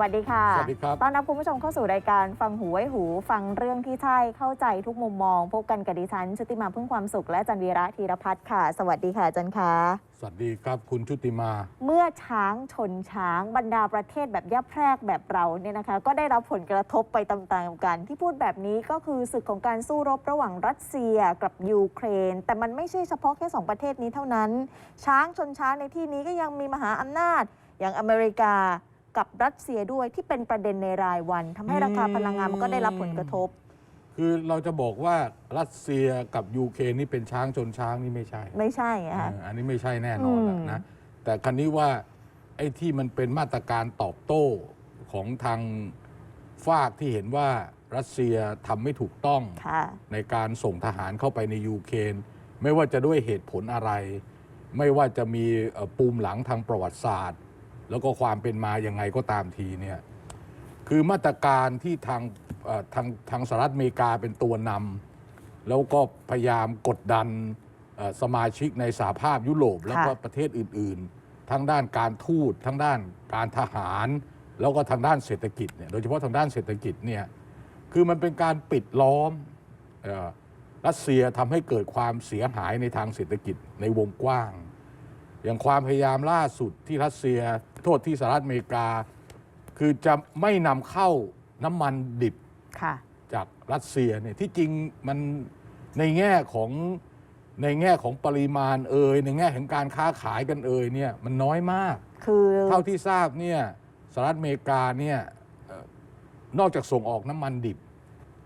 วัสดีค่ะ สวัสดีครับ ต้อนรับคุณผู้ชมเข้าสู่รายการฟังหูไว้หู ฟังเรื่องที่ใช่ เข้าใจทุกมุมมอง พบกันกับดิฉัน ชุติมาพึ่งความสุข และจันวีระธีรพัฒน์ค่ะ สวัสดีค่ะอาจันคะสวัสดีครับคุณชุติมา เมื่อช้างชนช้างบรรดาประเทศแบบยับแพรกแบบเราเนี่ยนะคะ ก็ได้รับผลกระทบไปตามๆกัน ที่พูดแบบนี้ก็คือศึกของการสู้รบระหว่างรัสเซียกับยูเครน แต่มันไม่ใช่เฉพาะแค่สองประเทศนี้เท่านั้น ช้างชนช้างในที่นี้ก็ยังมีมหาอำนาจอย่างอเมริกา กับรัสเซียด้วยที่เป็นประเด็นในรายวันทำให้ราคาพลังงานมันก็ได้รับผลกระทบ คือเราจะบอกว่ารัสเซียกับยูเครนนี่เป็นช้างชนช้างนี่ไม่ใช่ ไม่ใช่อะคะเอออันนี้ไม่ใช่แน่นอนอืมนะแต่คันนี้ว่าไอ้ที่มันเป็นมาตรการตอบโต้ของทางฝากที่เห็นว่ารัสเซียทำไม่ถูกต้องค่ะในการส่งทหารเข้าไปในยูเครนไม่ว่าจะด้วยเหตุผลอะไร ไม่ว่าจะมีเอ่อปูมหลังทางประวัติศาสตร์ แล้วก็ความเป็นมายังไงก็ตามทีเนี่ยคือมาตรการที่ทางเอ่อทางทางสหรัฐอเมริกาเป็นตัวนำแล้วก็พยายามกดดันเอ่อสมาชิกในสหภาพยุโรปแล้วก็ประเทศอื่น ๆ ทั้งด้านการทูตทั้งด้านการทหาร แล้วก็ทางด้านเศรษฐกิจเนี่ยโดยเฉพาะทางด้านเศรษฐกิจเนี่ยคือมันเป็นการปิดล้อมเอ่อรัสเซียทำให้เกิดความเสียหายในทางเศรษฐกิจในวงกว้าง อย่างความพยายามล่าสุดที่รัสเซีย โทษที่สหรัฐอเมริกา คือจะไม่นำเข้าน้ำมันดิบค่ะ จากรัสเซียเนี่ยที่จริงมันในแง่ของในแง่ของปริมาณเอ่ยในแง่ของการค้าขายกันเอ่ยเนี่ยมันน้อยมาก คือเท่าที่ทราบเนี่ยสหรัฐอเมริกาเนี่ยเอ่อนอกจากส่งออกน้ำมันดิบ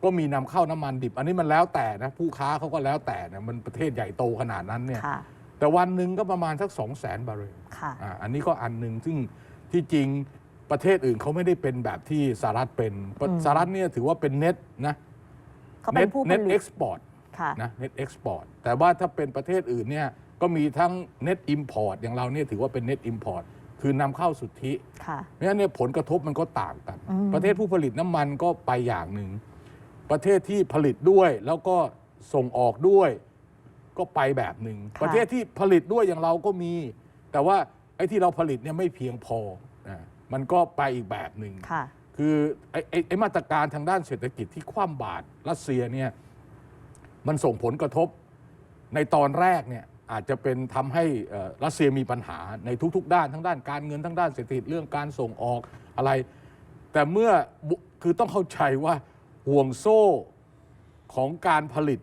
ก็มีนำเข้าน้ำมันดิบ อันนี้มันแล้วแต่นะผู้ค้าเขาก็แล้วแต่นะมันประเทศใหญ่โตขนาดนั้นเนี่ยค่ะ แต่วันหนึ่งก็ประมาณสัก 2 0 0แสนบาร์เรลค่ะอ่าอันนี้ก็อันหนึ่งซึ่งที่จริงประเทศอื่นเขาไม่ได้เป็นแบบที่สหรัฐเป็นอืมสหรัฐเนี่ยถือว่าเป็นเน็ตนะเขาเป็นผู้ผเน็ตลิเอ็ตกซ์พอร์ตค่ะนะเน็ตเอ็กซ์พอร์ตแต่ว่าถ้าเป็นประเทศอื่นเนี่ยก็มีทั้งเน็ตอิมพอร์ตอย่างเราเนี่ยถือว่าเป็นเน็ตอิมพอร์ตคือนำเข้าสุทธิค่ะเพราะฉะนั้นเนี่ยผลกระทบมันก็ต่างกันอืมประเทศผู้ผลิตน้ำมันก็ไปอย่างหนึ่งประเทศที่ผลิตด้วยแล้วก็ส่งออกด้วย ก็ไปแบบหนึ่งค่ะ ประเทศที่ผลิตด้วยอย่างเราก็มี แต่ว่าไอ้ที่เราผลิตเนี่ยไม่เพียงพอนะมันก็ไปอีกแบบหนึ่ง ค่ะ คือไอ้ไอ้ไอ้มาตรการทางด้านเศรษฐกิจที่คว่ำบาตรรัสเซียเนี่ยมันส่งผลกระทบในตอนแรกเนี่ยอาจจะเป็นทำให้เอ่อรัสเซียมีปัญหาในทุก ๆ ด้านทั้งด้านการเงินทั้งด้านเศรษฐกิจเรื่องการส่งออกอะไร แต่เมื่อบุคือต้องเข้าใจว่าห่วงโซ่ของการผลิต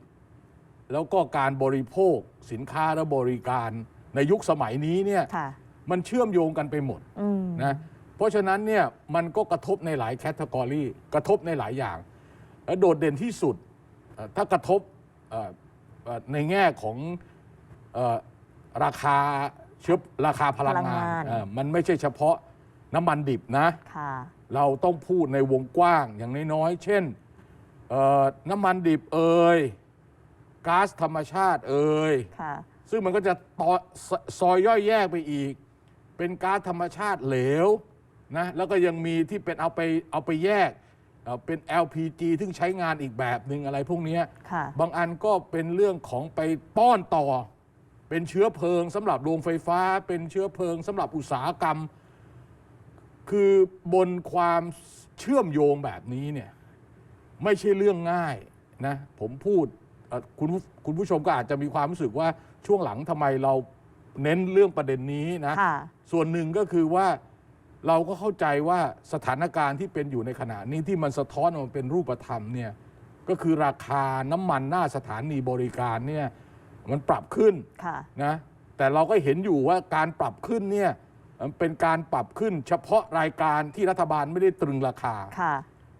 แล้วก็การบริโภคสินค้าและบริการในยุคสมัยนี้เนี่ยค่ะมันเชื่อมโยงกันไปหมดอืมนะเพราะฉะนั้นเนี่ยมันก็กระทบในหลายแคตตากรีกระทบในหลายอย่าง และโดดเด่นที่สุดเอ่อถ้ากระทบเอ่อเอ่อในแง่ของเอ่อราคาเชื้อราคาพลังงานเอ่อมันไม่ใช่เฉพาะน้ำมันดิบนะค่ะเราต้องพูดในวงกว้างอย่างน้อยๆ เช่นเอ่อน้ำมันดิบเอ่ย ก๊าซธรรมชาติเอ่ยค่ะ ซึ่งมันก็จะต่อซซอยย่อยแยกไปอีก เป็นก๊าซธรรมชาติเหลวนะแล้วก็ยังมีที่เป็นเอาไปเอาไปแยกเอ่อเป็น LPG ซึ่งใช้งานอีกแบบหนึ่งอะไรพวกเนี้ย ค่ะ บางอันก็เป็นเรื่องของไปป้อนต่อ เป็นเชื้อเพลิงสำหรับโรงไฟฟ้า เป็นเชื้อเพลิงสำหรับอุตสาหกรรม คือบนความเชื่อมโยงแบบนี้เนี่ยไม่ใช่เรื่องง่ายนะ ผมพูด เอ่อคุณผู้คุณผู้ชมก็อาจจะมีความรู้สึกว่าช่วงหลังทำไมเราเน้นเรื่องประเด็นนี้นะ ค่ะ ส่วนหนึ่งก็คือว่าเราก็เข้าใจว่าสถานการณ์ที่เป็นอยู่ในขณะนี้ที่มันสะท้อนออกมาเป็นรูปธรรมเนี่ยก็คือราคาน้ำมันหน้าสถานีบริการเนี่ยมันปรับขึ้นค่ะ นะแต่เราก็เห็นอยู่ว่าการปรับขึ้นเนี่ยมันเป็นการปรับขึ้นเฉพาะรายการที่รัฐบาลไม่ได้ตรึงราคา ค่ะ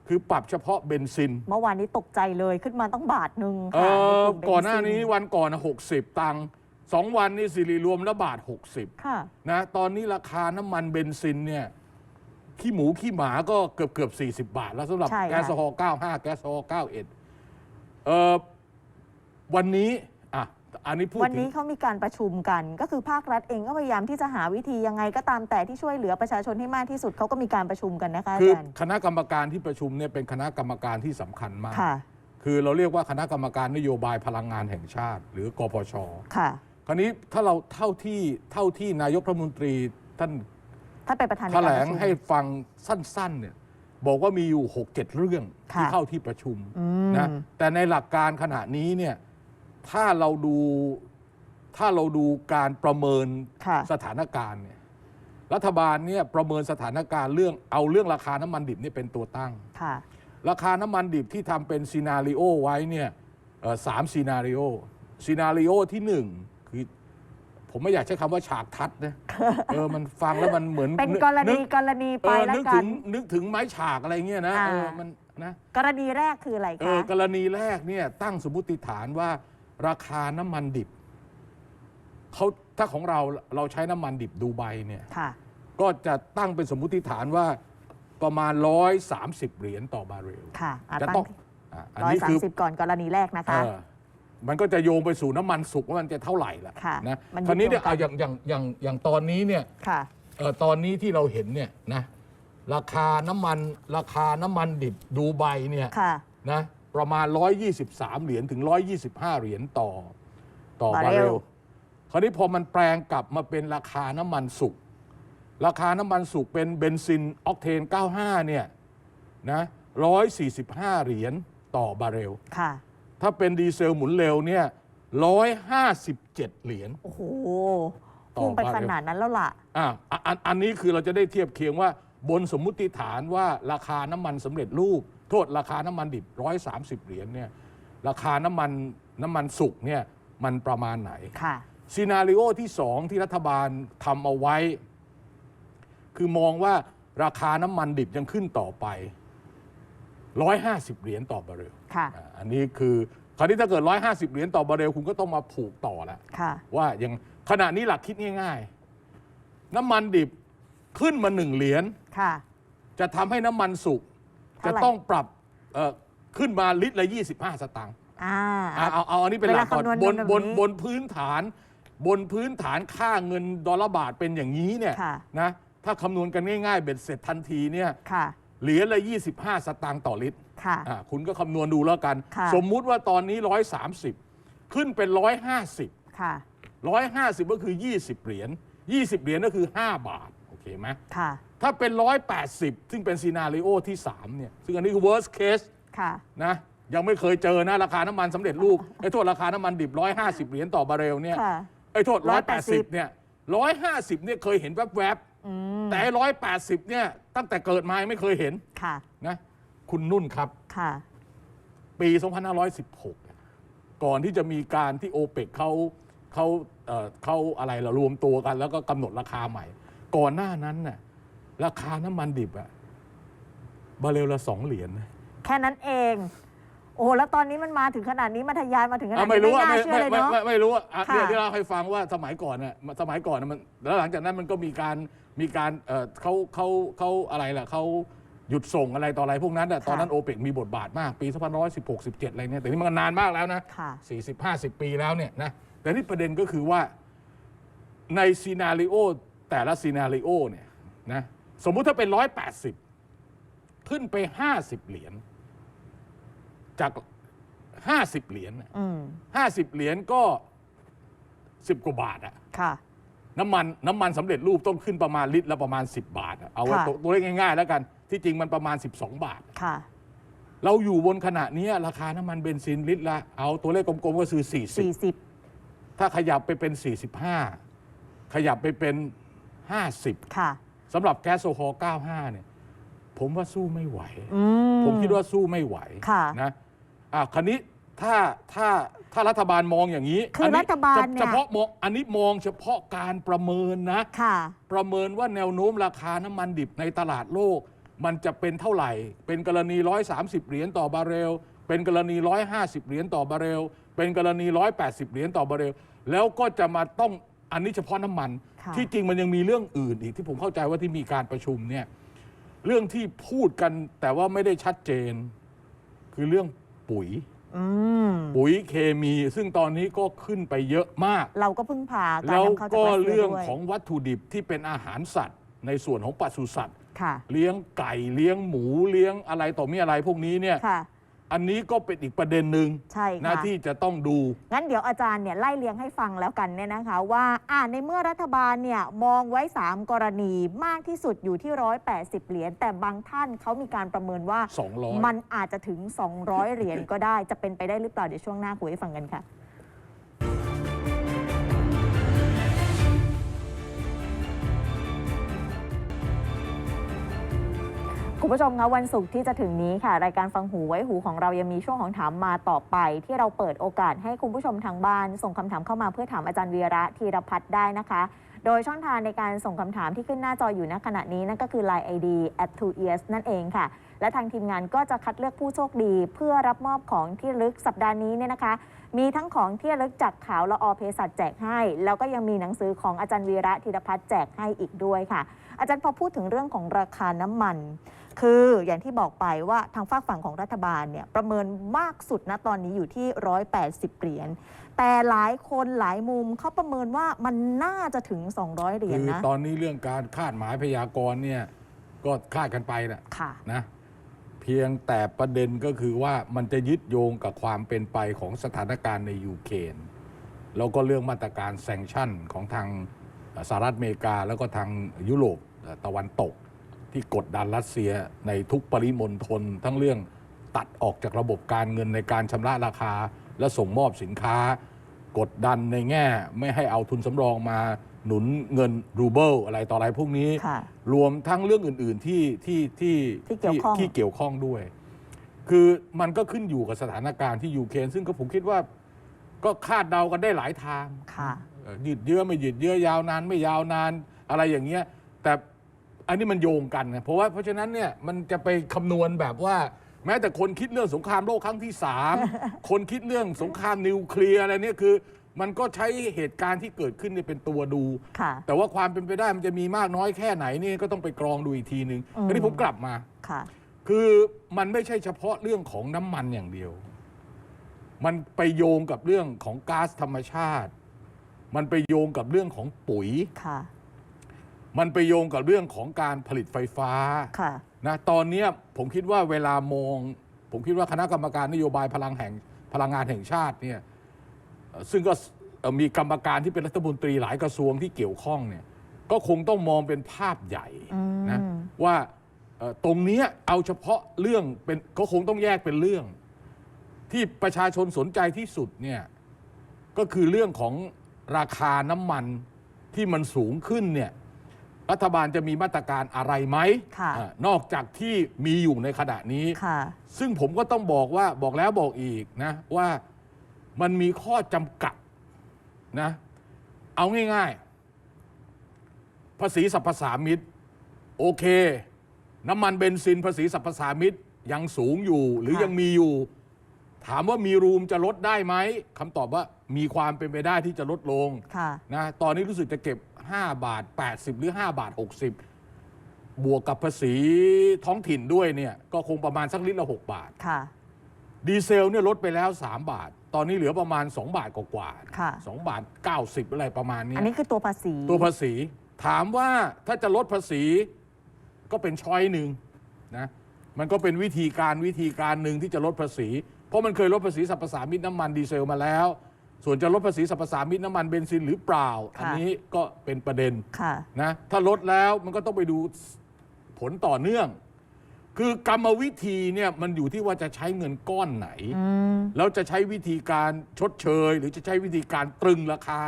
คือปรับเฉพาะเบนซิน เมื่อวานนี้ตกใจเลยขึ้นมาต้องบาทหนึ่งเอค่ะอใลุ่มเบซิก่อนหน้านี้วันก่อนหกสิบตังค์สองวันนี่สิริรวมละบาทหกสิบค่ะ นะ ตอนนี้ราคาน้ำมันเบนซินเนี่ย ขี้หมูขี้หมาก็เกือบเกือบสี่สิบาท แล้วสำหรับใช่ค่ะ แก๊สโซฮอล์95 แก๊สโซฮอล์91เออวันนี้ อะอันนี้พูดวันถึนี้งเขามีการประชุมกัน ก็คือภาครัฐเองก็พยายามที่จะหาวิธียังไงก็ตามแต่ที่ช่วยเหลือประชาชนให้มากที่สุดเขาก็มีการประชุมกันนะคะอาคือจารย์คณะกรรมการที่ประชุมเนี่ยเป็นคณะกรรมการที่สำคัญมาก ค่ะคือเราเรียกว่าคณะกรรมการนโยบายพลังงานแห่งชาติ หรือกพช ค่ะ คราวนี้ถ้าเราเท่าที่เท่าที่นายกรัฐมนตรีท่านท่านเป็นประธานในแถการลประงชุม ให้ฟังสั้นๆเนี่ยบอกว่ามีอยู่ 6 7 เรื่องที่ค่ะเข้าที่ประชุมอืม นะแต่ในหลักการขณะนี้เนี่ย ถ้าเราดูถ้าเราดูการประเมินค่ะสถานการณ์เนี่ยรัฐบาลเนี่ยประเมินสถานการณ์เรื่องเอาเรื่องราคาน้ำมันดิบนี่เป็นตัวตั้งค่ะราคาน้ำมันดิบที่ทำเป็นซีนารีโอไว้เนี่ยเอ่อสามซีนารีโอซีนารีโอที่หนึ่งคือผมไม่อยากใช้คำว่าฉากทัดนะเออมันฟังแล้วมันเหมือนเป็นนึกรณีนึกรณีเอไปอแล้วนึกกัถึนงนึกถึงไม้ฉากอะไรเงี้ยนะอ่าเออมันนะกรณีแรกคืออะไรเอคะอกรณีแรกเนี่ยตั้งสมมติฐานว่า ราคาน้ำมันดิบเขาถ้าของเราเราใช้น้ำมันดิบดูไบเนี่ยค่ะก็จะตั้งเป็นสมมุติฐานว่าประมาณ 130 เหรียญต่อบาร์เรลค่ะอะจะตั้ต้องงอะอันร้อยนี้สามคือสิบก่อนกรณีแรกนะคะเออมันก็จะโยงไปสู่น้ำมันสุกว่ามันจะเท่าไหร่ละค่ะนะมันคราวนี้เนี่ยโยงกันเอาอย่างอย่างอย่างอย่างตอนนี้เนี่ยค่ะเออตอนนี้ที่เราเห็นเนี่ยนะราคาน้ำมันราคาน้ำมันดิบดูไบเนี่ยค่ะนะ ประมาณ 123 เหรียญถึง 125 เหรียญต่อ ต่อบาบาร์ร์เรเรล ล คราวนี้พอมันแปลงกลับมาเป็นราคาน้ำมันสุก ราคาน้ำมันสุกเป็นเบนซินออกเทน 95 เนี่ยนะ145 เหรียญต่อบาร์เรล ค่ะ ถ้าเป็นดีเซลหมุนเร็วเนี่ย157 เหรียญ โอ้โหต่อพุ่งไปบาร์ขเรลนาดนั้นแล้วล่ะ อะอะอันอันนี้คือเราจะได้เทียบเคียงว่าบนสมมุติฐานว่าราคาน้ำมันสำเร็จรูป โทษราคาน้ำมันดิบ 130 เหรียญเนี่ยราคาน้ำมันน้ำมันสุกเนี่ยมันประมาณไหนค่ะซีนารีโอที่สองที่รัฐบาลทำเอาไว้ คือมองว่าราคาน้ำมันดิบยังขึ้นต่อไป 150 เหรียญต่อบาร์เรลค่ะอะอันนี้คือคราวนี้ถ้าเกิด 150 เหรียญต่อบาร์เรลคุณก็ต้องมาผูกต่อแล้วค่ะว่าอย่างขณะนี้หลักคิดง่ายๆ น้ำมันดิบขึ้นมาหนึ่งเหรียญค่ะจะทำให้น้ำมันสุกเท่า จะไหร่ต้องปรับเอ่อขึ้นมาลิตรละ 25 สตางค์อ่า อะเอาเอาอันนี้เป็นหลักก่อนเวลาคำนวณบนแบบบนนี้บนพื้นฐาน บนพื้นฐานค่าเงินดอลลาร์บาทเป็นอย่างนี้เนี่ยค่ะ นะถ้าคำนวณกันง่ายๆเบ็ดเสร็จทันทีเนี่ยค่ะ เหรียญละ 25 สตางค์ต่อลิตร ค่ะ อะคุณก็คำนวณดูแล้วกัน ค่ะ สมมุติว่าตอนนี้ 130 ขึ้นเป็น 150 ค่ะร้อยห้าสิบก็คือ 20 เหรียญ 20 เหรียญก็คือ 5 บาทโอ เคไหมค่ะ ถ้าเป็น 180 ซึ่งเป็นซีนารีโอที่ 3 เนี่ย ซึ่งอันนี้คือ worst case ค่ะ นะ ยังไม่เคยเจอนะ ราคาน้ำมันสำเร็จรูปไอ้โทษราคาน้ำมันดิบ 150 เหรียญต่อบาร์เรลเนี่ยค่ะ ไอ้โทษ 180 180เนี่ย 150 เนี่ยเคยเห็นแวบอืมๆแต่ไอ้180 เนี่ยตั้งแต่เกิดมายังไม่เคยเห็นค่ะ นะ คุณนุ่นครับ ค่ะ ปี 2516ก่อนที่จะมีการที่โอเปกเขาเขาเอ่อเขาอะไรละรวมตัวกัน แล้วก็กำหนดราคาใหม่ ก่อนหน้านั้นน่ะราคาน้ำมันดิบอะบาร์เรลละสองเหรียญนะ แค่นั้นเอง โอ้โหแล้วตอนนี้มันมาถึงขนาดนี้มันทะยานมาถึงขนาดอะนี้ไม่รู้ไม่อะน่าไม่เชื่อไม่เลยไม่เนาะ ไม่ไม่รู้อะอะค่ะเดี๋ยวที่เราให้ฟังว่าสมัยก่อนน่ะสมัยก่อนน่ะมันแล้วหลังจากนั้นมันก็มีการมีการเอ่อเขาเขาเขาอะไรล่ะเขาหยุดส่งอะไรต่ออะไรพวกนั้นอะตอนนั้นโอเปกมีบทบาทมากปี2516 17อะไรเนี่ยแต่นี่มันนานมากแล้วนะ ค่ะ 40 50 ปีแล้วเนี่ยนะแต่นี่ประเด็นก็คือว่าในซีนารีโอ แต่ละซีนารีโอเนี่ยนะสมมุติถ้าเป็น180ขึ้นไป50เหรียญจาก50เหรียญน่ะอืม50เหรียญก็10กว่าบาทอะค่ะ น้ำมันน้ำมันสำเร็จรูปต้องขึ้นประมาณลิตรละประมาณ 10 บาทอะเอาไว้ค่ะ ตัวตัวเลขง่ายๆ แล้วกัน ที่จริงมันประมาณ 12 บาท ค่ะ เราอยู่บนขณะนี้ราคาน้ำมันเบนซินลิตรละเอาตัวเลขกลมๆก็คือ 40สี่สิบถ้าขยับไปเป็น 45 ขยับไปเป็น 50ค่ะ สำหรับแก๊สโซฮอล์95 เนี่ย ผมว่าสู้ไม่ไหว อืมผมคิดว่าสู้ไม่ไหวค่ะ นะอะคันนี้ถ้าถ้าถ้ารัฐบาลมองอย่างนี้คือนี้รัฐบาลเนี่ย เฉพาะมองอันนี้มองเฉพาะการประเมินนะ ค่ะ ประเมินว่าแนวโน้มราคาน้ำมันดิบในตลาดโลก มันจะเป็นเท่าไหร่ เป็นกรณี 130 เหรียญต่อบาร์เรล เป็นกรณี 150 เหรียญต่อบาร์เรล เป็นกรณี 180 เหรียญต่อบาร์เรล แล้วก็จะมาต้องอันนี้เฉพาะน้ำมัน ค่ะ ที่จริงมันยังมีเรื่องอื่นอีกที่ผมเข้าใจว่าที่มีการประชุมเนี่ยเรื่องที่พูดกันแต่ว่าไม่ได้ชัดเจน คือเรื่องปุ๋ย อืม ปุ๋ยเคมีซึ่งตอนนี้ก็ขึ้นไปเยอะมาก เราก็เพิ่งผ่าการแล้วนำเข้าจากก็รัสเซียเรื่องด้วยของวัตถุดิบที่เป็นอาหารสัตว์ ในส่วนของปศุสัตว์ ค่ะ เลี้ยงไก่เลี้ยงหมูเลี้ยงอะไรต่อมีอะไรพวกนี้เนี่ย ค่ะ อันนี้ก็เป็นอีกประเด็นหนึ่งใช่นะค่ะที่จะต้องดู งั้นเดี๋ยวอาจารย์เนี่ยไล่เลียงให้ฟังแล้วกันเนี่ยนะคะ ว่าอ่าในเมื่อรัฐบาลเนี่ยมองไว้ 3 กรณีมากที่สุดอยู่ที่ 180 เหรียญแต่บางท่านเขามีการประเมินว่า 200 มันอาจจะถึง 200 เหรียญก็ได้จะเป็นไปได้หรือเปล่า เดี๋ยวช่วงหน้าคุยให้ฟังกันค่ะ คุณผู้ชมคะวันศุกร์ที่จะถึงนี้ค่ะ รายการฟังหูไว้หูของเรายังมีช่วงของถามมาต่อไป ที่เราเปิดโอกาสให้คุณผู้ชมทางบ้าน ส่งคำถามเข้ามาเพื่อถามอาจารย์วีระธีรพัฒน์ได้นะคะ โดยช่องทางในการส่งคำถามที่ขึ้นหน้าจออยู่ณขณะนี้นั่นก็คือ Line ID at 2 ears นั่นเองค่ะ และทางทีมงานก็จะคัดเลือกผู้โชคดี เพื่อรับมอบของที่ลึกสัปดาห์นี้เนี่ยนะคะ มีทั้งของที่ระลึกจากขาวละออเพสัชแจกให้ แล้วก็ยังมีหนังสือของอาจารย์วีระธีรพัฒน์แจกให้อีกด้วยค่ะ อาจารย์พอพูดถึงเรื่องของราคาน้ำมัน คืออย่างที่บอกไปว่าทางฝากฝั่งของรัฐบาลเนี่ยประเมินมากสุดนะตอนนี้อยู่ที่ 180 เหรียญ แต่หลายคนหลายมุมเขาประเมินว่ามันน่าจะถึง 200 เหรียญคือนะ ตอนนี้เรื่องการคาดหมายพยากรณ์เนี่ยก็คาดกันไปแหละค่ะ นะเพียงแต่ประเด็นก็คือว่ามันจะยึดโยงกับความเป็นไปของสถานการณ์ในยูเครนแล้วก็เรื่องมาตรการแซงชั่นของทางสหรัฐอเมริกา แล้วก็ทางยุโรปตะวันตก ที่กดดันรัสเซียในทุกปริมณฑลทั้งเรื่องตัดออกจากระบบการเงินในการชำระราคา และส่งมอบสินค้า กดดันในแง่ ไม่ให้เอาทุนสำรองมาหนุนเงินรูเบิลอะไรต่ออะไรพวกนี้ ค่ะ รวมทั้งเรื่องอื่น ๆ ที่ที่ที่ที่เกี่ยวข้อง ที่เกี่ยวข้องด้วย คือมันก็ขึ้นอยู่กับสถานการณ์ที่ยูเครนซึ่งก็ผมคิดว่าก็คาดเดากันได้หลายทาง ค่ะ เอ่อยืดเยื้อไม่ยืดเยื้อยาวนานไม่ยาวนานอะไรอย่างเงี้ยแต่ อันนี้มันโยงกันนะเพราะว่าเพราะฉะนั้นเนี่ยมันจะไปคำนวณแบบว่า แม้แต่คนคิดเรื่องสงครามโลกครั้งที่สาม คนคิดเรื่องสงครามนิวเคลียร์อะไรเนี่ยคือ มันก็ใช้เหตุการณ์ที่เกิดขึ้นเนี่ยเป็นตัวดู ค่ะ แต่ว่าความเป็นไปได้มันจะมีมากน้อยแค่ไหนนี่ก็ต้องไปกรองดูอีกทีหนึ่งอืม อันนี้ผมกลับมา ค่ะ คือมันไม่ใช่เฉพาะเรื่องของน้ำมันอย่างเดียว มันไปโยงกับเรื่องของก๊าซธรรมชาติ มันไปโยงกับเรื่องของปุ๋ย ค่ะ มันไปโยงกับเรื่องของการผลิตไฟฟ้าค่ะ นะตอนเนี้ยผมคิดว่าเวลามอง ผมคิดว่าคณะกรรมการนโยบายพลังแห่งพลังงานแห่งชาติเนี่ยเอ่อซึ่งก็เอ่อมีกรรมการที่เป็นรัฐมนตรีหลายกระทรวงที่เกี่ยวข้องเนี่ยก็คงต้องมองเป็นภาพใหญ่อืมนะว่าเอ่อตรงเนี้ยเอาเฉพาะเรื่องเป็นก็คงต้องแยกเป็นเรื่อง ที่ประชาชนสนใจที่สุดเนี่ยก็คือเรื่องของราคาน้ำมันที่มันสูงขึ้นเนี่ย รัฐบาลจะมีมาตรการอะไรไหมค่ะอ่านอกจากที่มีอยู่ในขณะนี้ ค่ะ ซึ่งผมก็ต้องบอกว่าบอกแล้วบอกอีกนะ ว่ามันมีข้อจำกัดนะ เอาง่ายๆ ภาษีสรรพสามิตโอเค น้ำมันเบนซินภาษีสรรพสามิตยังสูงอยู่ หรือค่ะ ยังมีอยู่ ถามว่ามีรูมจะลดได้ไหมคำตอบว่ามีความเป็นไปได้ที่จะลดลง ค่ะ นะตอนนี้รู้สึกจะเก็บ 5 บาท 80 หรือ 5 บาท 60 บวกกับภาษีท้องถิ่นด้วยเนี่ยก็คงประมาณสักลิตรละ 6 บาท ค่ะ ดีเซลเนี่ยลดไปแล้ว 3 บาท ตอนนี้เหลือประมาณ 2 บาทกว่าๆค่ะ 2บาท 90 อะไรประมาณเนี้ อัยนนี้คือตัวภาษี ตัวภาษีถามว่าถ้าจะลดภาษีก็เป็นช้อยหนึ่งนะมันก็เป็นวิธีการวิธีการหนึ่งที่จะลดภาษี เพราะมันเคยลดภาษีสรรพสามิตน้ำมันดีเซลมาแล้ว ส่วนจะลดภาษีสรรพสามิตน้ำมันเบนซินหรือเปล่า อันนี้ก็เป็นประเด็นค่ะ นะถ้าลดแล้วมันก็ต้องไปดูผลต่อเนื่อง คือกรรมวิธีเนี่ยมันอยู่ที่ว่าจะใช้เงินก้อนไหน อืม แล้วจะใช้วิธีการชดเชย หรือจะใช้วิธีการตรึงราคา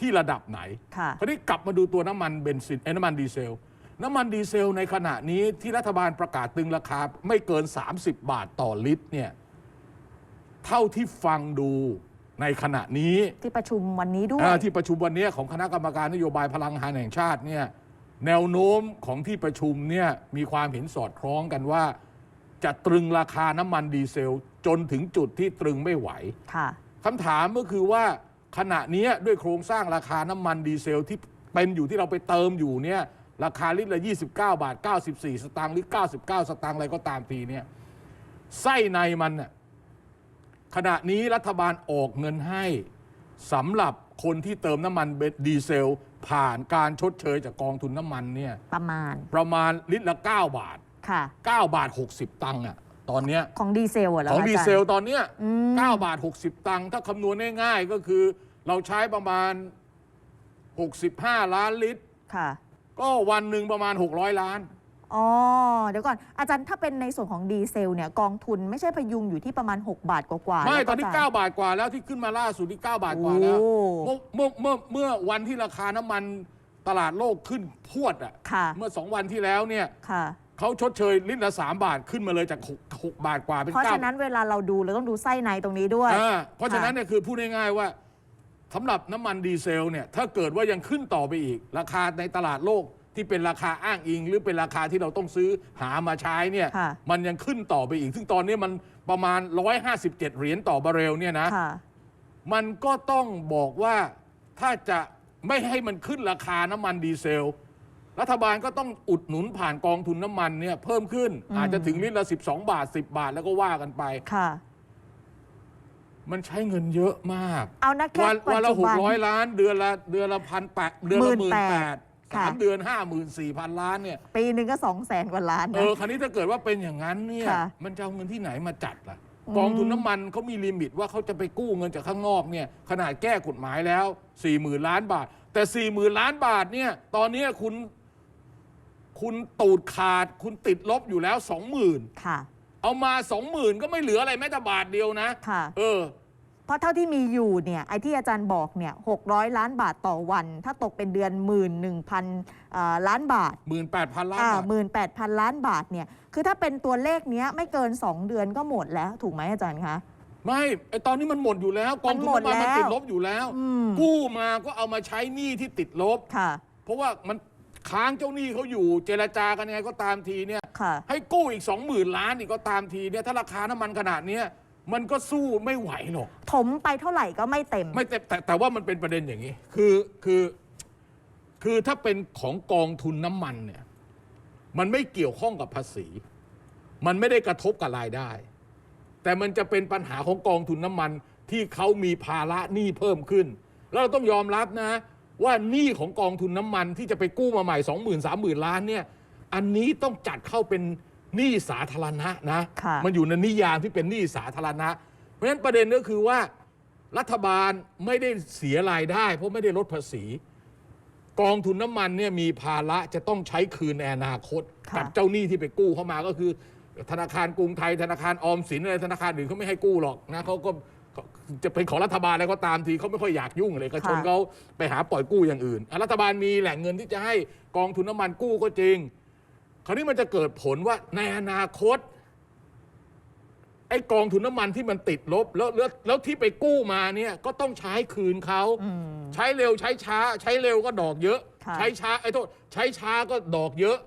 ที่ระดับไหน ค่ะ คราวนี้กลับมาดูตัวน้ำมันเบนซินเอ้ยน้ำมันดีเซล น้ำมันดีเซลในขณะนี้ที่รัฐบาลประกาศตึงราคาไม่เกิน 30 บาทต่อลิตรเนี่ย เท่าที่ฟังดู ในขณะนี้ที่ประชุมวันนี้ด้วย อ่าที่ประชุมวันนี้ของคณะกรรมการนโยบายพลังงานแห่งชาติเนี่ยแนวโน้มของที่ประชุมเนี่ยมีความเห็นสอดคล้องกันว่า จะตรึงราคาน้ำมันดีเซล จนถึงจุดที่ตรึงไม่ไหว ค่ะ คำถามก็คือว่าขณะเนี้ยด้วยโครงสร้างราคาน้ำมันดีเซลที่เป็นอยู่ที่เราไปเติมอยู่เนี่ยราคาลิตรละ 29 บาท 94 สตางค์หรือ 99 สตางค์อะไรก็ตามทีเนี่ยไส้ในมันน่ะ ขณะนี้รัฐบาลออกเงินให้สำหรับคนที่เติมน้ำมันเบนดีเซล ผ่านการชดเชยจากกองทุนน้ำมันเนี่ยประมาณประมาณลิตรละ 9 บาท ค่ะ 9 บาท 60 ตังค์อะตอนเนี้ยของดีเซลเหรอของคะาดีจารย์เซลตอนเนี้ยอืม 9บาท 60 ตังค์ถ้าคำนวณง่ายๆก็คือเราใช้ประมาณ 65 ล้านลิตร ค่ะ ก็วันหนึ่งประมาณ 600 ล้าน อ๋อ เดี๋ยวก่อน อาจารย์ถ้าเป็นในส่วนของดีเซลเนี่ยกองทุนไม่ใช่พยุงอยู่ที่ประมาณ 6 บาทกว่าๆไม่ แล้วตอนนี้จ่าย9บาทกว่าแล้วที่ขึ้นมาล่าสุดที่9บาทกว่าแล้วโอ้ เมื่อเมื่อเมื่อเมื่อวันที่ราคาน้ำมันตลาดโลกขึ้นพรวดอะค่ะ เมื่อสองวันที่แล้วเนี่ยค่ะ เขาชดเชยลิตรละ3บาทขึ้นมาเลยจาก6 6บาทกว่าเป็นเพราะเก้าฉะนั้นเวลาเราดูเราต้องดูไส้ในตรงนี้ด้วยอ่าเพราะฉะนั้นเนี่ยคือพูดง่ายๆว่าสำหรับน้ำมันดีเซลเนี่ยถ้าเกิดว่ายังขึ้นต่อไปอีก ราคาในตลาดโลก ที่เป็นราคาอ้างอิง หรือเป็นราคาที่เราต้องซื้อหามาใช้เนี่ยค่ะมันยังขึ้นต่อไปอีก ซึ่งตอนนี้มันประมาณ 157 เหรียญต่อบาร์เรลเนี่ยนะ ค่ะ มันก็ต้องบอกว่าถ้าจะไม่ให้มันขึ้นราคาน้ำมันดีเซล รัฐบาลก็ต้องอุดหนุนผ่านกองทุนน้ำมันเนี่ยเพิ่มขึ้นอืม อาจจะถึงลิตรละ 12 บาท 10 บาทแล้วก็ว่ากันไป ค่ะ มันใช้เงินเยอะมาก เอานะแค่วันปัวันจละจุหกบัน ร้อยล้านเดือนละเดือนละพันแปดเดือนละหมื่นแปด18,000ค่ะ สามเดือนห้าหมื่นสี่พันล้านเนี่ยปีหนึ่งก็สองแสนกว่าล้านเอนะอคราวนี้ถ้าเกิดว่าเป็นอย่างนั้นเนี่ย ค่ะ มันจะเอาเงินที่ไหนมาจัดล่ะอืมกองทุนน้ำมันเขามีลิมิตว่าเขาจะไปกู้เงินจากข้างนอกเนี่ยขนาดแก้กฎหมายแล้ว4ี่หมื่นล้านบาท แต่4ี่หมื่นล้านบาทเนี่ยตอนเนี้ยคุณ คุณตูดขาด คุณติดลบอยู่แล้วสองหมื่นค่ะ เอามาสองหมื่นก็ไม่เหลืออะไรแม้แต่บาทเดียวนะ ค่ะ เออ เพราะเท่าที่มีอยู่เนี่ยไอ้ที่อาจารย์บอกเนี่ยหกร้อยล้านบาทต่อวัน ถ้าตกเป็นเดือนหมื่นหนึ่งพันล้านบาทหมื่นแปดพันล้านอ่าบาทหมื่นแปดพันล้านบาทเนี่ยคือถ้าเป็นตัวเลขเนี้ยไม่เกิน 2 เดือนก็หมดแล้วถูกไหมอาจารย์คะ ไม่ไอตอนนี้มันหมดอยู่แล้ว กองทุนมันหมดน้ำมันมันแล้วติดลบอยู่แล้วอืมกู้มาก็เอามาใช้หนี้ที่ติดลบค่ะ เพราะว่ามันค้างเจ้าหนี้เขาอยู่เจรจากันยังไงก็ตามทีเนี่ยค่ะให้กู้อีกสองหมื่นล้านอีกก็ตามทีเนี่ยถ้าราคาน้ำมันขนาดเนี้ย มันก็สู้ไม่ไหวหรอก ถมไปเท่าไหร่ก็ไม่เต็ม ไม่แต่แต่แต่ว่ามันเป็นประเด็นอย่างนี้ คือคือคือถ้าเป็นของกองทุนน้ำมันเนี่ย มันไม่เกี่ยวข้องกับภาษี มันไม่ได้กระทบกับรายได้ แต่มันจะเป็นปัญหาของกองทุนน้ำมันที่เขามีภาระหนี้เพิ่มขึ้น แล้วเราต้องยอมรับนะ ว่าหนี้ของกองทุนน้ำมันที่จะไปกู้มาใหม่สองหมื่นสามหมื่นล้านเนี่ย อันนี้ต้องจัดเข้าเป็น หนี้สาธารณะนะ ค่ะมันอยู่ในนิยามที่เป็นหนี้สาธารณะ เพราะฉะนั้นประเด็นก็คือว่า รัฐบาลไม่ได้เสียรายได้ เพราะไม่ได้ลดภาษี กองทุนน้ำมันเนี่ยมีภาระจะต้องใช้คืนในอนาคต ค่ะ กับเจ้าหนี้ที่ไปกู้เข้ามาก็คือ ธนาคารกรุงไทยธนาคารออมสินอะไรธนาคารอื่นเขาไม่ให้กู้หรอกนะเขาก็เขาจะเป็นของรัฐบาลอะไรก็ตามทีเขาไม่ค่อยอยากยุ่งเลยก็ชนเขาไปหาปล่อยกู้อย่างอื่นอะรัฐบาลมีแหล่งเงินที่จะให้กองทุนน้ำมันกู้ก็จริงค ราวนี้มันจะเกิดผลว่าในอนาคต ไอ้กองทุนน้ำมันที่มันติดลบ แล้วแล้วแล้วที่ไปกู้มาเนี่ยก็ต้องใช้คืนเขา อืม ใช้เร็วใช้ช้า ใช้เร็วก็ดอกเยอะ ค่ะใช้ช้าไอ้โทษใช้ช้าก็ดอกเยอะ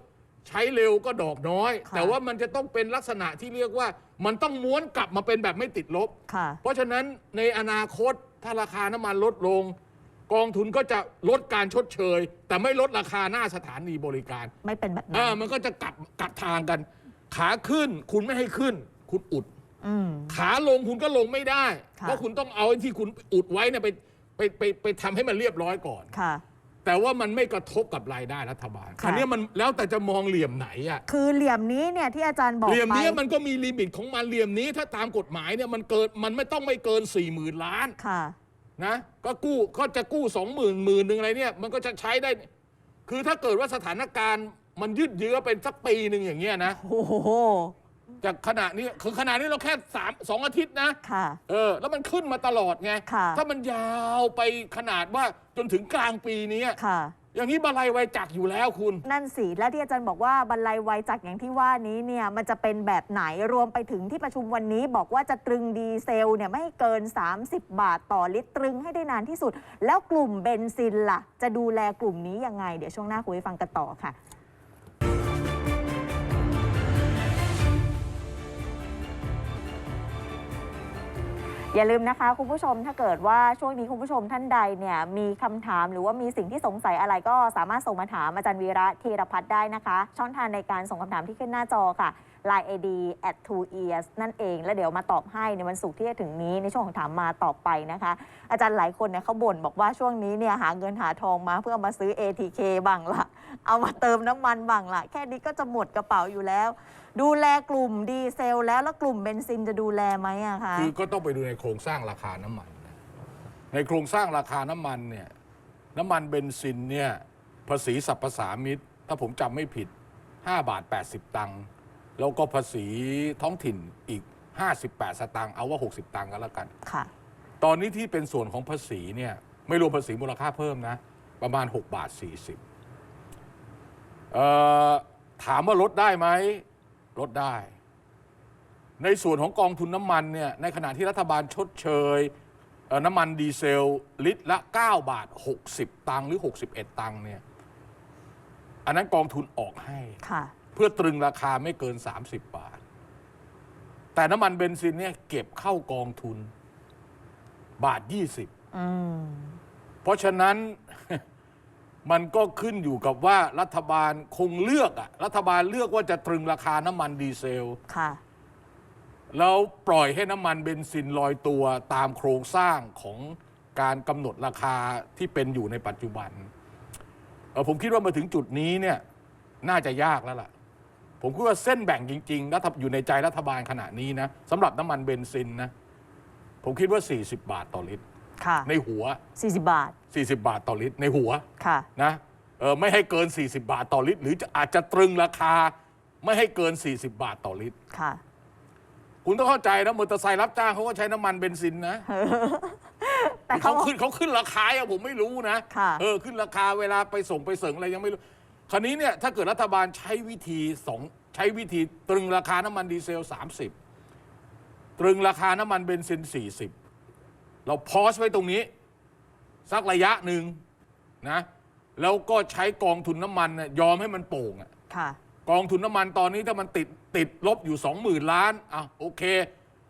ใช้เร็วก็ดอกน้อย ค่ะ แต่ว่ามันจะต้องเป็นลักษณะที่เรียกว่า มันต้องม้วนกลับมาเป็นแบบไม่ติดลบ ค่ะ เพราะฉะนั้นในอนาคตถ้าราคาน้ำมันลดลง กองทุนก็จะลดการชดเชย แต่ไม่ลดราคาหน้าสถานีบริการไม่เป็นแบบนั้อ่านมันก็จะกลับกลับทางกัน ขาขึ้นคุณไม่ให้ขึ้น คุณอุด อืม ขาลงคุณก็ลงไม่ได้ ค่ะ เพราะคุณต้องเอาไอ้ที่คุณอุดไว้เนี่ยไปไปไปไปทำให้มันเรียบร้อยก่อน ค่ะ แต่ว่ามันไม่กระทบกับรายได้รัฐบาลค่ะ อันนี้มันแล้วแต่จะมองเหลี่ยมไหนอะ คือเหลี่ยมนี้เนี่ยที่อาจารย์บอกเหลี่ยมไปนี้มันก็มีลิมิตของมันเหลี่ยมนี้ถ้าตามกฎหมายเนี่ยมันเกินมันไม่ต้องไม่เกิน4ี่หมื่นล้าน ค่ะ นะก็กู้ก็จะกู้สองหมื่นหมื่นหนึ่งอะไรเนี่ยมันก็จะใช้ได้ คือถ้าเกิดว่าสถานการณ์มันยืดเยื้อเป็นสักปีหนึ่งอย่างเงี้ยนะโอ้โหจากขณะนี้คือขณะนี้เราแค่สามสองอาทิตย์นะค่ะ เออ แล้วมันขึ้นมาตลอดไง ค่ะ ถ้ามันยาวไปขนาดว่าจนถึงกลางปีนี้ค่ะ อย่างนี้บาลัยไวจักรอยู่แล้วคุณ นั่นสิ และที่อาจารย์บอกว่าบรรลัยไวจักรอย่างที่ว่านี้เนี่ยมันจะเป็นแบบไหนรวมไปถึงที่ประชุมวันนี้บอกว่าจะตรึงดีเซลเนี่ยไม่ให้เกิน 30 บาทต่อลิตรตรึงให้ได้นานที่สุด แล้วกลุ่มเบนซินล่ะ จะดูแลกลุ่มนี้ยังไง เดี๋ยวช่วงหน้าคุยฟังกันต่อค่ะ อย่าลืมนะคะ คุณผู้ชมถ้าเกิดว่าช่วงนี้คุณผู้ชมท่านใดเนี่ยมีคำถามหรือว่ามีสิ่งที่สงสัยอะไรก็สามารถส่งมาถามอาจารย์วีระธีรพัฒน์ได้นะคะ ช่องทางในการส่งคำถามที่ขึ้นหน้าจอค่ะ Line ID at two ears นั่นเอง แล้วเดี๋ยวมาตอบให้ในวันศุกร์ที่จะถึงนี้ในช่วงของถามมาตอบไปนะคะ อาจารย์หลายคนเนี่ยเขาบ่นบอกว่าช่วงนี้เนี่ยหาเงินหาทองมาเพื่อมาซื้อ ATK บ้างละเอามาเติมน้ำมันบ้างละแค่นี้ก็จะหมดกระเป๋าอยู่แล้ว ดูแลกลุ่มดีเซลแล้วแล้วกลุ่มเบนซินจะดูแลไหมอะคะคือก็ต้องไปดูในโครงสร้างราคาน้ำมันนะในโครงสร้างราคาน้ำมันเนี่ยน้ำมันเบนซินเนี่ยภาษีสรรพสามิตถ้าผมจำไม่ผิด 5 บาท 80 ตังค์ แล้วก็ภาษีท้องถิ่นอีก 58 สตางค์เอาว่า 60 ตังค์ก็แล้วกัน ค่ะ ตอนนี้ที่เป็นส่วนของภาษีเนี่ยไม่รวมภาษีมูลค่าเพิ่มนะ ประมาณ 6 บาท 40เอ่อถามว่าลดได้ไหมลดได้ ในส่วนของกองทุนน้ำมันเนี่ยในขณะที่รัฐบาลชดเชยเอ่อน้ำมันดีเซล ลิตรละ 9 บาท 60 ตังค์หรือ 61 ตังค์เนี่ยอันนั้นกองทุนออกให้ค่ะ เพื่อตรึงราคาไม่เกิน 30 บาท แต่น้ำมันเบนซินเนี่ยเก็บเข้ากองทุนบาท 20 อืม เพราะฉะนั้น มันก็ขึ้นอยู่กับว่ารัฐบาลคงเลือกอะรัฐบาลเลือกว่าจะตรึงราคาน้ำมันดีเซล ค่ะ แล้วปล่อยให้น้ำมันเบนซินลอยตัวตามโครงสร้างของการกำหนดราคาที่เป็นอยู่ในปัจจุบันเอ่อผมคิดว่ามาถึงจุดนี้เนี่ย น่าจะยากแล้วล่ะ ผมคิดว่าเส้นแบ่งจริงๆรัฐอยู่ในใจรัฐบาลขณะนี้นะสำหรับน้ำมันเบนซินนะ ผมคิดว่า 40 บาทต่อลิตร ค่ะ ในหัว 40 บาท 40 บาทต่อลิตร ในหัวค่ะ นะเออไม่ให้เกิน 40 บาทต่อลิตร หรือจะอาจจะตรึงราคา ไม่ให้เกิน 40 บาทต่อลิตร ค่ะ คุณต้องเข้าใจนะมอเตอร์ไซค์รับจ้างเขาก็ใช้น้ำมันเบนซินนะแต่เขาเขาขึ้นเขาขึ้นราคาอะผมไม่รู้นะค่ะ เออขึ้นราคาเวลาไปส่งไปเสริงอะไรยังไม่รู้ คราวนี้เนี่ยถ้าเกิดรัฐบาลใช้วิธีสองใช้วิธีตรึงราคาน้ำมันดีเซล 30 ตรึงราคาน้ำมันเบนซิน 40 เราพอสไว้ตรงนี้ สักระยะหนึ่งนะแล้วก็ใช้กองทุนน้ำมันน่ะยอมให้มันโป่งอะค่ะกองทุนน้ำมันตอนนี้ถ้ามันติดติดลบอยู่ 20,000 ล้านอะโอเค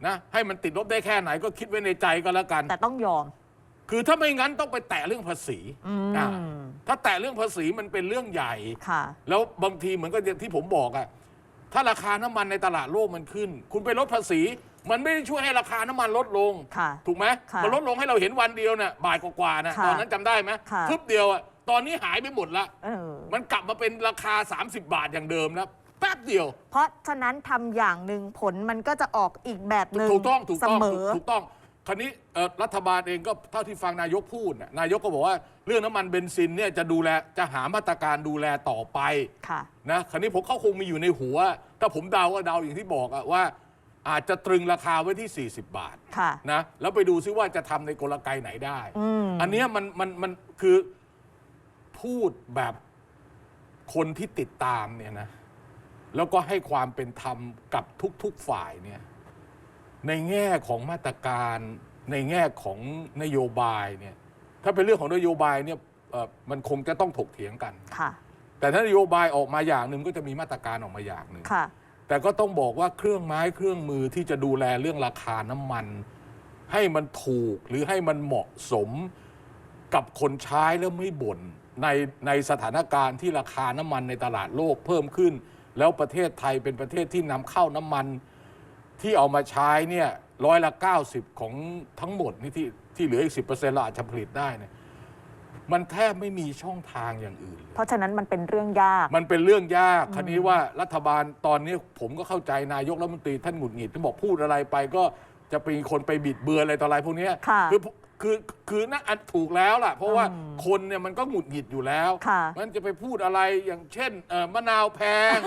นะให้มันติดลบได้แค่ไหนก็คิดไว้ในใจก็แล้วกัน แต่ต้องยอม คือถ้าไม่งั้นต้องไปแตะเรื่องภาษีอืม อะถ้าแตะเรื่องภาษีมันเป็นเรื่องใหญ่ ค่ะ แล้วบางทีเหมือนกับที่ผมบอกอะถ้าราคาน้ำมันในตลาดโลกมันขึ้น คุณไปลดภาษี มันไม่ได้ช่วยให้ราคาน้ำมันลดลง ค่ะถูกไหมค่ะมันลดลงให้เราเห็นวันเดียวน่ะบ่ายกว่าๆนะค่ะตอนนั้นจำได้ไหมค่ะฟึบเดียวอะตอนนี้หายไปหมดละ เออมันกลับมาเป็นราคา 30 บาทอย่างเดิมแล้วแป๊บเดียว เพราะฉะนั้นทำอย่างหนึ่งผลมันก็จะออกอีกแบบหนึ่งถูกต้องถูกเสต้องมถูกอ ถูกต้อง คราวนี้เอ่อรัฐบาลเองก็เท่าที่ฟังนายกพูดน่ะนายกก็บอกว่าเรื่องน้ำมันเบนซินเนี่ยจะดูแลจะหามาตรการดูแลต่อไปค่ะ นะคราวนี้ผมเขาคงมีอยู่ในหัว ถ้าผมเดาก็เดาอย่างที่บอกอะว่า อาจจะตรึงราคาไว้ที่ 40 บาท ค่ะ นะแล้วไปดูซิว่าจะทำในกลไกไหนได้ อืม อันเนี้ยมันมันมันคือพูดแบบคนที่ติดตามเนี่ยนะ แล้วก็ให้ความเป็นธรรมกับทุก ๆ ฝ่ายเนี่ย ในแง่ของมาตรการในแง่ของนโยบายเนี่ยถ้าเป็นเรื่องของนโยบายเนี่ยเอ่อมันคงจะต้องถกเถียงกันค่ะแต่ถ้านโยบายออกมาอย่างหนึ่งก็จะมีมาตรการออกมาอย่างหนึ่งค่ะแต่ก็ต้องบอกว่าเครื่องไม้เครื่องมือที่จะดูแลเรื่องราคาน้ำมัน ให้มันถูกหรือให้มันเหมาะสมกับคนใช้แล้วไม่บ่นในในสถานการณ์ที่ราคาน้ำมันในตลาดโลกเพิ่มขึ้น แล้วประเทศไทยเป็นประเทศที่นำเข้าน้ำมัน ที่เอามาใช้เนี่ยร้อยละ 90 ของทั้งหมดนี่ที่ที่เหลืออีก 10%เราอาจจะผลิตได้เนี่ยมันแทบไม่มีช่องทางอย่างอื่นเลยเพราะฉะนั้นมันเป็นเรื่องยาก มันเป็นเรื่องยากคันนี้ว่ารัฐบาลตอนนี้ผมก็เข้าใจนายกรัฐมนตรีท่านหงุดหงิดท่านบอกพูดอะไรไปก็จะเป็นคนไปบิดเบือนอะไรต่ออะไรพวกเนี้ยค่ะอ คือคือนั่นอันถูกแล้วล่ะ เพราะว่าอืมคนเนี่ยมันก็หงุดหงิดอยู่แล้ว ค่ะ มันจะไปพูดอะไรอย่างเช่นเอ่อมะนาวแพง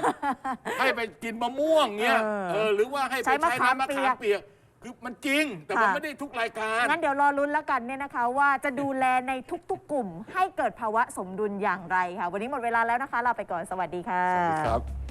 ให้ไปกินมะม่วงเงี้ยเออเออหรือว่าให้ไปใช้มะใช้ขามน้ำมะเปีขายมกเปียกคือมันจริง แต่มันค่ะ ไม่ได้ทุกรายการ งั้นเดี๋ยวรอลุ้นแล้วกันเนี่ยนะคะ ว่าจะดูแลในทุกๆ กลุ่ม ให้เกิดภาวะสมดุลอย่างไรค่ะ วันนี้หมดเวลาแล้วนะคะลาไปก่อนสวัสดีค่ะครับ